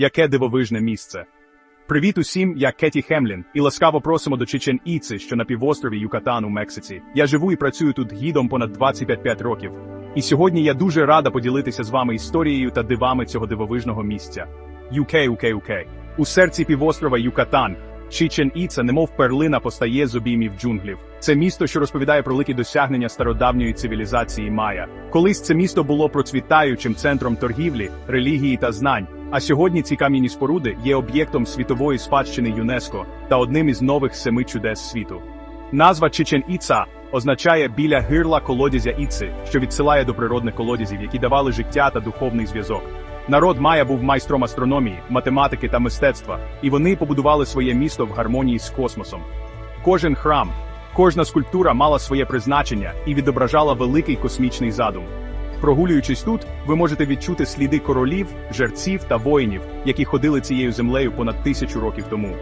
Яке дивовижне місце. Привіт усім, я Кеті Хемлін, і ласкаво просимо до Чечен Іци, що на півострові Юкатан у Мексиці. Я живу і працюю тут гідом понад 25 років. І сьогодні я дуже рада поділитися з вами історією та дивами цього дивовижного місця. UK, UK, UK. У серці півострова Юкатан. Чичен Іца, немов перлина, постає з обіймів джунглів. Це місто, що розповідає про великі досягнення стародавньої цивілізації Майя. Колись це місто було процвітаючим центром торгівлі, релігії та знань. А сьогодні ці кам'яні споруди є об'єктом світової спадщини ЮНЕСКО та одним із нових семи чудес світу. Назва Чичен Іца означає біля гирла колодязя Іци, що відсилає до природних колодязів, які давали життя та духовний зв'язок. Народ Майя був майстром астрономії, математики та мистецтва, і вони побудували своє місто в гармонії з космосом. Кожен храм, кожна скульптура мала своє призначення і відображала великий космічний задум. Прогулюючись тут, ви можете відчути сліди королів, жерців та воїнів, які ходили цією землею понад тисячу років тому.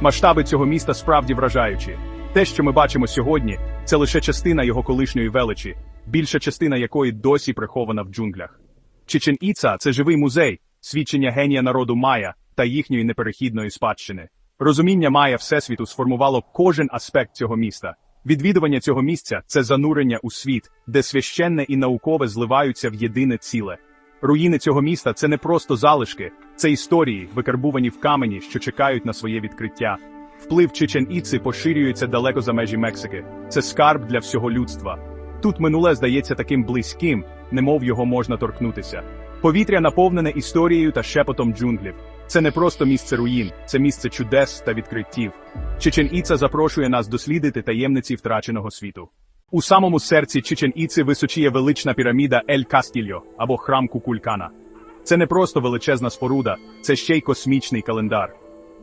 Масштаби цього міста справді вражаючі. Те, що ми бачимо сьогодні, це лише частина його колишньої величі, більша частина якої досі прихована в джунглях. Чичен Іца це живий музей, свідчення генія народу Майя та їхньої неперехідної спадщини. Розуміння Майя Всесвіту сформувало кожен аспект цього міста. Відвідування цього місця це занурення у світ, де священне і наукове зливаються в єдине ціле. Руїни цього міста це не просто залишки, це історії, викарбувані в камені, що чекають на своє відкриття. Вплив Чичен Іци поширюється далеко за межі Мексики. Це скарб для всього людства. Тут минуле здається таким близьким, немов його можна торкнутися. Повітря наповнене історією та шепотом джунглів. Це не просто місце руїн, це місце чудес та відкриттів. Чичен Іца запрошує нас дослідити таємниці втраченого світу. У самому серці Чичен Іци височіє велична піраміда Ель Кастільо або храм Кукулькана. Це не просто величезна споруда, це ще й космічний календар.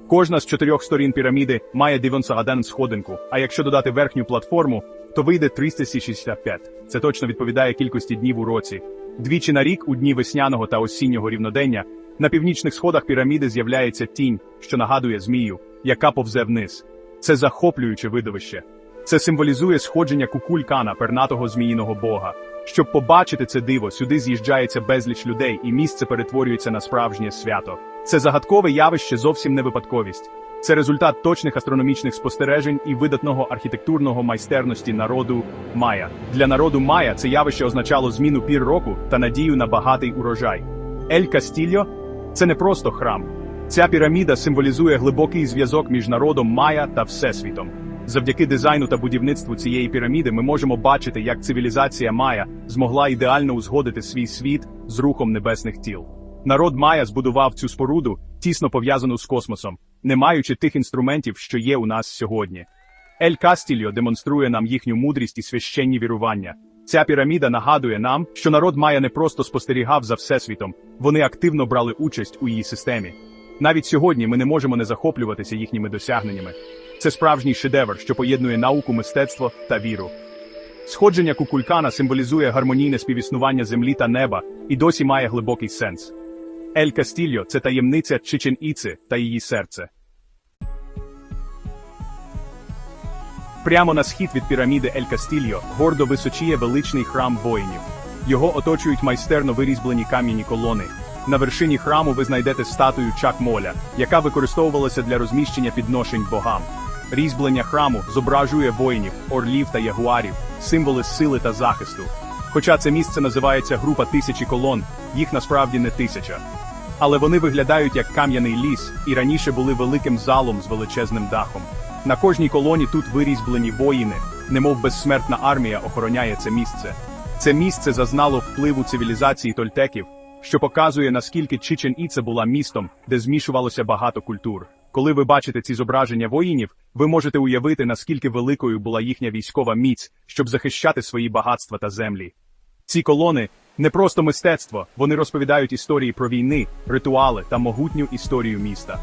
Кожна з чотирьох сторін піраміди має 91 сходинку, а якщо додати верхню платформу, то вийде 365. Це точно відповідає кількості днів у році. Двічі на рік, у дні весняного та осіннього рівнодення, на північних сходах піраміди з'являється тінь, що нагадує змію, яка повзе вниз. Це захоплююче видовище. Це символізує сходження кукулькана, пернатого зміїного бога. Щоб побачити це диво, сюди з'їжджається безліч людей, і місце перетворюється на справжнє свято. Це загадкове явище зовсім не випадковість. Це результат точних астрономічних спостережень і видатного архітектурного майстерності народу Майя. Для народу Майя це явище означало зміну пір року та надію на багатий урожай. Ель Кастільо це не просто храм. Ця піраміда символізує глибокий зв'язок між народом Майя та Всесвітом. Завдяки дизайну та будівництву цієї піраміди ми можемо бачити, як цивілізація Майя змогла ідеально узгодити свій світ з рухом небесних тіл. Народ Майя збудував цю споруду, тісно пов'язану з космосом, не маючи тих інструментів, що є у нас сьогодні. Ель Кастільо демонструє нам їхню мудрість і священні вірування. Ця піраміда нагадує нам, що народ Майя не просто спостерігав за всесвітом, вони активно брали участь у її системі. Навіть сьогодні ми не можемо не захоплюватися їхніми досягненнями. Це справжній шедевр, що поєднує науку, мистецтво та віру. Сходження кукулькана символізує гармонійне співіснування землі та неба і досі має глибокий сенс. Ель Кастільо це таємниця Чичен Іци та її серце. Прямо на схід від піраміди Ель Кастільо гордо височіє величний храм воїнів. Його оточують майстерно вирізблені кам'яні колони. На вершині храму ви знайдете статую Чак Моля, яка використовувалася для розміщення підношень богам. Різьблення храму зображує воїнів, орлів та ягуарів, символи сили та захисту. Хоча це місце називається група тисячі колон, їх насправді не тисяча. Але вони виглядають як кам'яний ліс і раніше були великим залом з величезним дахом. На кожній колоні тут вирізблені воїни, немов безсмертна армія охороняє це місце. Це місце зазнало впливу цивілізації тольтеків, що показує, наскільки Чичен Іце була містом, де змішувалося багато культур. Коли ви бачите ці зображення воїнів, ви можете уявити, наскільки великою була їхня військова міць, щоб захищати свої багатства та землі. Ці колони не просто мистецтво, вони розповідають історії про війни, ритуали та могутню історію міста.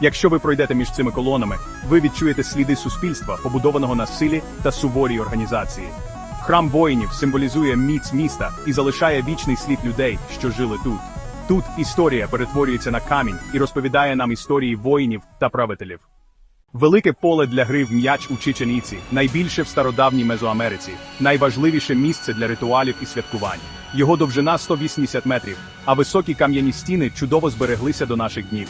Якщо ви пройдете між цими колонами, ви відчуєте сліди суспільства, побудованого на силі та суворій організації. Храм воїнів символізує міць міста і залишає вічний слід людей, що жили тут. Тут історія перетворюється на камінь і розповідає нам історії воїнів та правителів. Велике поле для гри в м'яч у Чиченіці, найбільше в стародавній Мезоамериці, найважливіше місце для ритуалів і святкувань. Його довжина 180 метрів, а високі кам'яні стіни чудово збереглися до наших днів.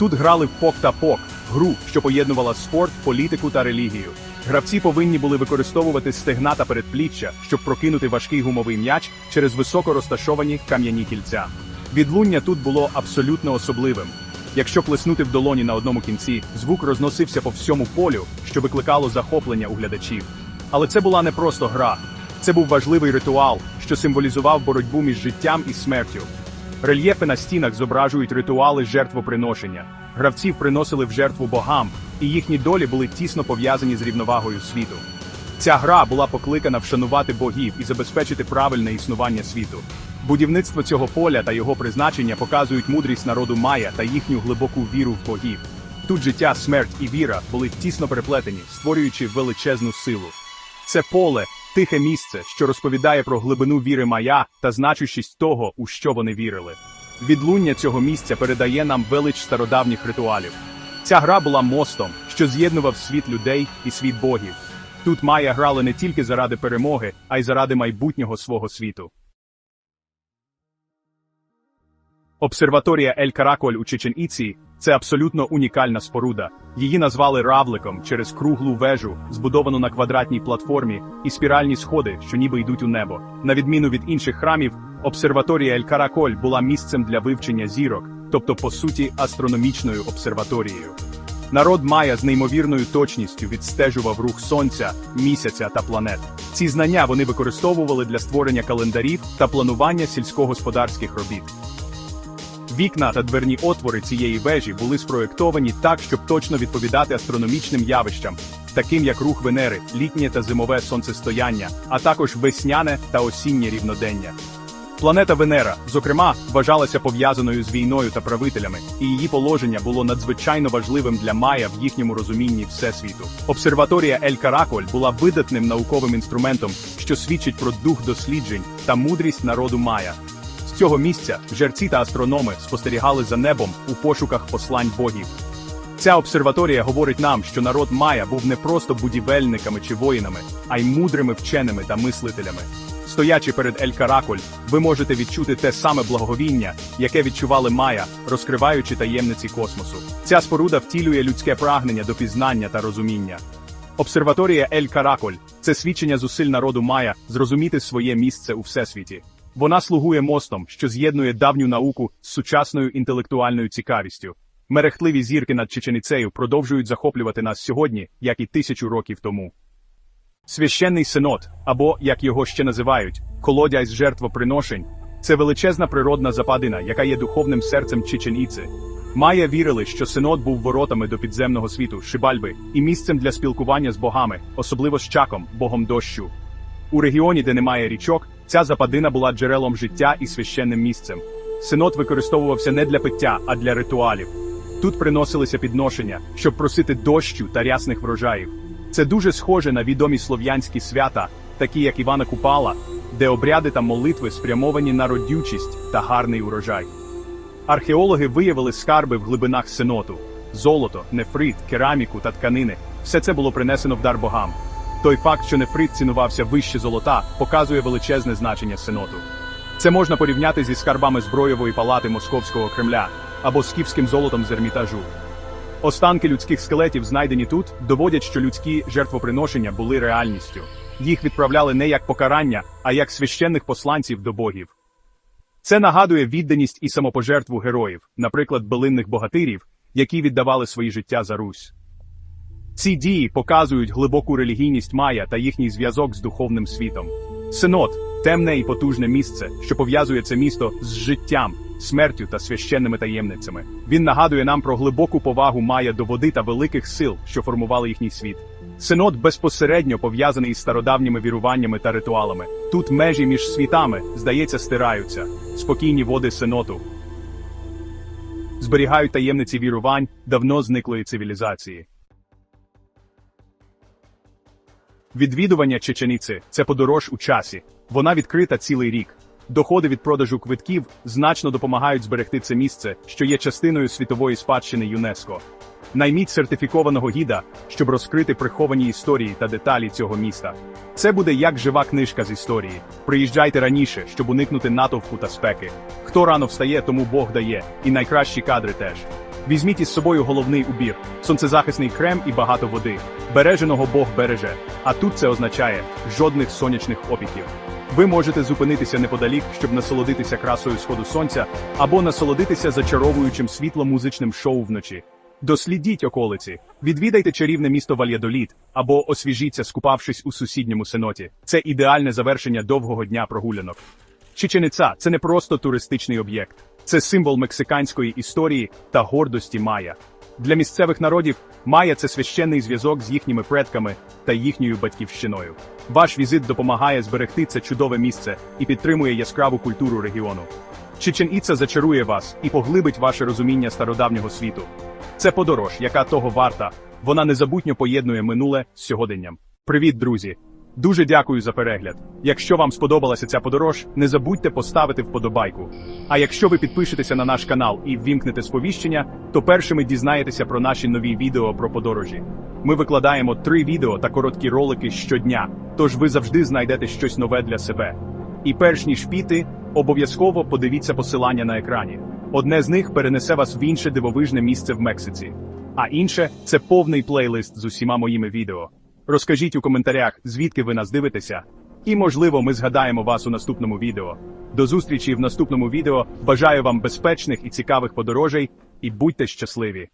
Тут грали в пок та пок, гру, що поєднувала спорт, політику та релігію. Гравці повинні були використовувати стегна та передпліччя, щоб прокинути важкий гумовий м'яч через високо розташовані кам'яні кільця. Відлуння тут було абсолютно особливим. Якщо плеснути в долоні на одному кінці, звук розносився по всьому полю, що викликало захоплення у глядачів. Але це була не просто гра, це був важливий ритуал, що символізував боротьбу між життям і смертю. Рельєфи на стінах зображують ритуали жертвоприношення. Гравців приносили в жертву богам, і їхні долі були тісно пов'язані з рівновагою світу. Ця гра була покликана вшанувати богів і забезпечити правильне існування світу. Будівництво цього поля та його призначення показують мудрість народу Майя та їхню глибоку віру в богів. Тут життя, смерть і віра були тісно переплетені, створюючи величезну силу. Це поле тихе місце, що розповідає про глибину віри мая та значущість того, у що вони вірили. Відлуння цього місця передає нам велич стародавніх ритуалів. Ця гра була мостом, що з'єднував світ людей і світ богів. Тут Майя грали не тільки заради перемоги, а й заради майбутнього свого світу. Обсерваторія Ель Караколь у Чечен-Іці – це абсолютно унікальна споруда. Її назвали равликом через круглу вежу, збудовану на квадратній платформі, і спіральні сходи, що ніби йдуть у небо. На відміну від інших храмів, обсерваторія Ель Караколь була місцем для вивчення зірок, тобто, по суті, астрономічною обсерваторією. Народ Майя з неймовірною точністю відстежував рух сонця, місяця та планет. Ці знання вони використовували для створення календарів та планування сільськогосподарських робіт. Вікна та дверні отвори цієї вежі були спроєктовані так, щоб точно відповідати астрономічним явищам, таким як рух Венери, літнє та зимове сонцестояння, а також весняне та осіннє рівнодення. Планета Венера, зокрема, вважалася пов'язаною з війною та правителями, і її положення було надзвичайно важливим для Майя в їхньому розумінні всесвіту. Обсерваторія Ель Караколь була видатним науковим інструментом, що свідчить про дух досліджень та мудрість народу Майя. Цього місця жерці та астрономи спостерігали за небом у пошуках послань богів. Ця обсерваторія говорить нам, що народ Майя був не просто будівельниками чи воїнами, а й мудрими вченими та мислителями. Стоячи перед Ель Караколь, ви можете відчути те саме благоговіння, яке відчували Майя, розкриваючи таємниці космосу. Ця споруда втілює людське прагнення до пізнання та розуміння. Обсерваторія Ель Караколь це свідчення зусиль народу Майя зрозуміти своє місце у всесвіті. Вона слугує мостом, що з'єднує давню науку з сучасною інтелектуальною цікавістю. Мерехтливі зірки над Чеченіцею продовжують захоплювати нас сьогодні, як і тисячу років тому. Священний синод, або, як його ще називають, колодязь жертвоприношень, це величезна природна западина, яка є духовним серцем Чечен-Іци. Майя вірили, що синод був воротами до підземного світу, Шибальби, і місцем для спілкування з богами, особливо з чаком, богом дощу. У регіоні, де немає річок, ця западина була джерелом життя і священним місцем. Синод використовувався не для пиття, а для ритуалів. Тут приносилися підношення, щоб просити дощу та рясних врожаїв. Це дуже схоже на відомі слов'янські свята, такі як Івана Купала, де обряди та молитви спрямовані на родючість та гарний урожай. Археологи виявили скарби в глибинах синоту: золото, нефрит, кераміку та тканини. Все це було принесено в дар богам. Той факт, що нефрит цінувався вище золота, показує величезне значення синоту. Це можна порівняти зі скарбами збройової палати Московського Кремля або скіфським золотом з Ермітажу. Останки людських скелетів, знайдені тут, доводять, що людські жертвоприношення були реальністю. Їх відправляли не як покарання, а як священних посланців до богів. Це нагадує відданість і самопожертву героїв, наприклад, билинних богатирів, які віддавали свої життя за Русь. Ці дії показують глибоку релігійність Майя та їхній зв'язок з духовним світом. Синод темне і потужне місце, що пов'язує це місто з життям, смертю та священними таємницями. Він нагадує нам про глибоку повагу Майя до води та великих сил, що формували їхній світ. Синод безпосередньо пов'язаний із стародавніми віруваннями та ритуалами. Тут межі між світами, здається, стираються. Спокійні води синоту. Зберігають таємниці вірувань давно зниклої цивілізації. Відвідування Чеченіці – це подорож у часі. Вона відкрита цілий рік. Доходи від продажу квитків значно допомагають зберегти це місце, що є частиною світової спадщини ЮНЕСКО. Найміть сертифікованого гіда, щоб розкрити приховані історії та деталі цього міста. Це буде як жива книжка з історії. Приїжджайте раніше, щоб уникнути натовпу та спеки. Хто рано встає, тому Бог дає, і найкращі кадри теж. Візьміть із собою головний убір, сонцезахисний крем і багато води. Береженого Бог береже. А тут це означає жодних сонячних опіків. Ви можете зупинитися неподалік, щоб насолодитися красою сходу сонця, або насолодитися зачаровуючим світло-музичним шоу вночі. Дослідіть околиці, відвідайте чарівне місто Вальядоліт, або освіжіться, скупавшись у сусідньому сеноті. Це ідеальне завершення довгого дня прогулянок. Чичениця це не просто туристичний об'єкт, це символ мексиканської історії та гордості Майя. Для місцевих народів Майя це священний зв'язок з їхніми предками та їхньою батьківщиною. Ваш візит допомагає зберегти це чудове місце і підтримує яскраву культуру регіону. Чичен Іца зачарує вас і поглибить ваше розуміння стародавнього світу. Це подорож, яка того варта. Вона незабутньо поєднує минуле з сьогоденням. Привіт, друзі! Дуже дякую за перегляд. Якщо вам сподобалася ця подорож, не забудьте поставити вподобайку. А якщо ви підпишетеся на наш канал і ввімкнете сповіщення, то першими дізнаєтеся про наші нові відео про подорожі. Ми викладаємо три відео та короткі ролики щодня, тож ви завжди знайдете щось нове для себе. І перш ніж піти, обов'язково подивіться посилання на екрані. Одне з них перенесе вас в інше дивовижне місце в Мексиці, а інше це повний плейлист з усіма моїми відео. Розкажіть у коментарях, звідки ви нас дивитеся. І, можливо, ми згадаємо вас у наступному відео. До зустрічі в наступному відео. Бажаю вам безпечних і цікавих подорожей, і будьте щасливі!